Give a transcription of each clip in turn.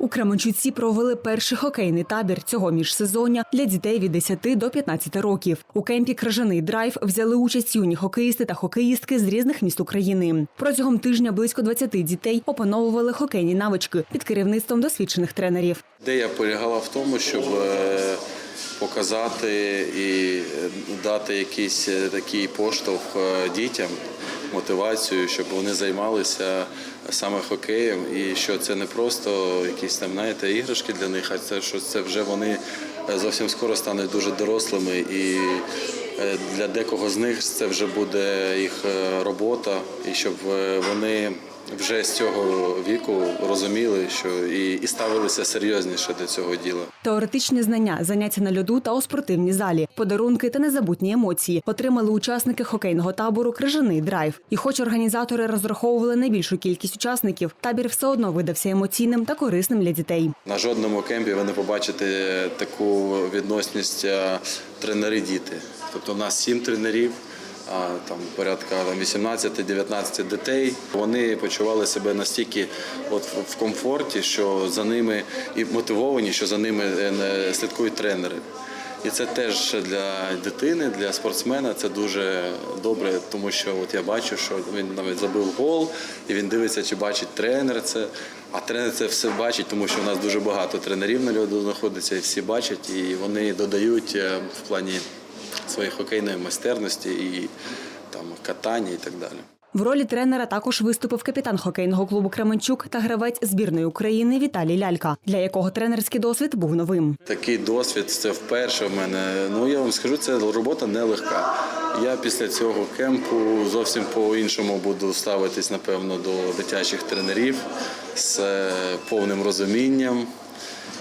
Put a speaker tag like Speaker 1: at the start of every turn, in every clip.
Speaker 1: У Кременчуці провели перший хокейний табір цього міжсезоння для дітей від 10 до 15 років. У кемпі Кражаний драйв взяли участь юні хокеїсти та хокеїстки з різних міст України. Протягом тижня близько 20 дітей опановували хокейні навички під керівництвом досвідчених тренерів.
Speaker 2: Ідея полягала в тому, щоб е, показати і е, дати якийсь е, такий поштовх дітям, мотивацію, щоб вони займалися саме хокеєм, і що це не просто якісь там знаєте, іграшки для них, а це що це вже вони зовсім скоро стануть дуже дорослими, і для декого з них це вже буде їх е, робота, і щоб е, вони вже з цього віку розуміли, що і, і ставилися серйозніше до цього діла.
Speaker 1: Теоретичні знання, заняття на льоду та у спортивній залі, подарунки та незабутні емоції отримали учасники хокейного табору Крижаний драйв. І хоч організатори розраховували на більшу кількість учасників, табір все одно видався емоційним та корисним для дітей.
Speaker 2: На жодному кемпі ви не побачите таку відносність е, тренери-діти. Тобто, в нас сім тренерів. Там порядка 18-19 дітей. Вони почували себе настільки от в- комфорті, що за ними і мотивовані, що за ними е, слідкують тренери. І це теж для дитини, для спортсмена це дуже добре, тому що от я бачу, що він навіть забив гол, і він дивиться, чи бачить тренер це. А тренер це все бачить, тому що в нас дуже багато тренерів на льоду знаходиться, і всі бачать, і вони додають е, в плані своєї хокейної майстерності і там катання і так далі.
Speaker 1: В ролі тренера також виступив капітан хокейного клубу Кременчук та гравець збірної України Віталій Лялька, для якого тренерський досвід був новим.
Speaker 2: Такий досвід це вперше в мене. Ну я вам скажу, це робота нелегка. Я після цього кемпу зовсім по-іншому буду ставитись, напевно, до дитячих тренерів з е, повним розумінням.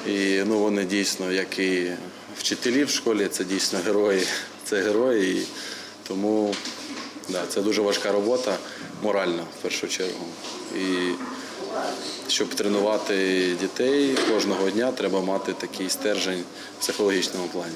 Speaker 2: І ну, вони дійсно, як і вчителі в школі, це дійсно герої. Це герої. І тому да, це дуже важка робота, моральна в першу чергу. І щоб тренувати дітей кожного дня, треба мати такий стержень в психологічному плані.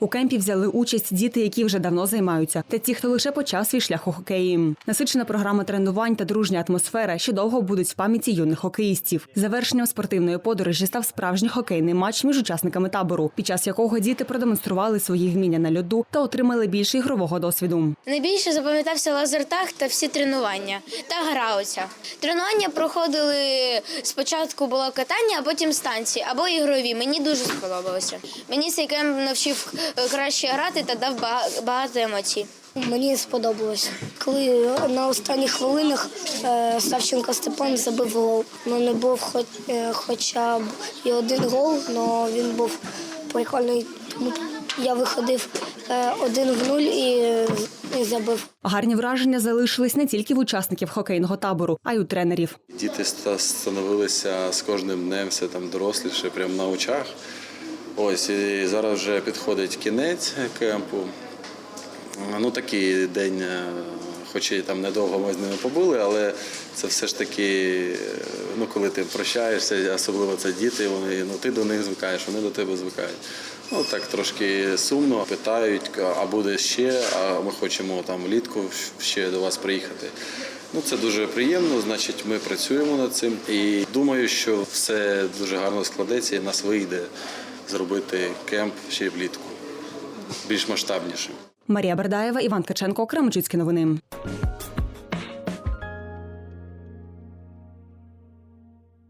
Speaker 1: У кемпі взяли участь діти, які вже давно займаються, та ті, хто лише почав свій шлях у хокеї. Насичена програма тренувань та дружня атмосфера ще довго будуть в пам'яті юних хокеїстів. Завершенням спортивної подорожі став справжній хокейний матч між учасниками табору, під час якого діти продемонстрували свої вміння на льоду та отримали більше ігрового досвіду.
Speaker 3: Найбільше запам'ятався лазертаг та всі тренування та гра оця. Тренування проходили спочатку було катання, а потім станції або ігрові. Мені дуже сподобалося. Мені цей кемп навчив краще грати та дав бага- багато емоцій.
Speaker 4: Мені сподобалось. Коли на останніх хвилинах е, Савченко Степан забив гол. Ну не був хоч, е, хоча б і один гол, але він був прикольний. Я виходив е, один в нуль і, і забив.
Speaker 1: Гарні враження залишились не тільки в учасників хокейного табору, а й у тренерів.
Speaker 2: Діти ста- становилися з кожним днем все там доросліше, прямо на очах. Ось і зараз вже підходить кінець кемпу. Ну такий день, е, хоч і там недовго ми з ними побули, але це все ж таки, е, ну коли ти прощаєшся, особливо це діти, вони ну ти до них звикаєш, вони до тебе звикають. Ну так трошки сумно питають, а буде ще, а ми хочемо там влітку ще до вас приїхати. Ну це дуже приємно. Значить, ми працюємо над цим і думаю, що все дуже гарно складеться і нас вийде зробити кемп ще влітку більш масштабнішим.
Speaker 1: Марія Бердаєва, Іван Ткаченко, Кременчуцькі новини.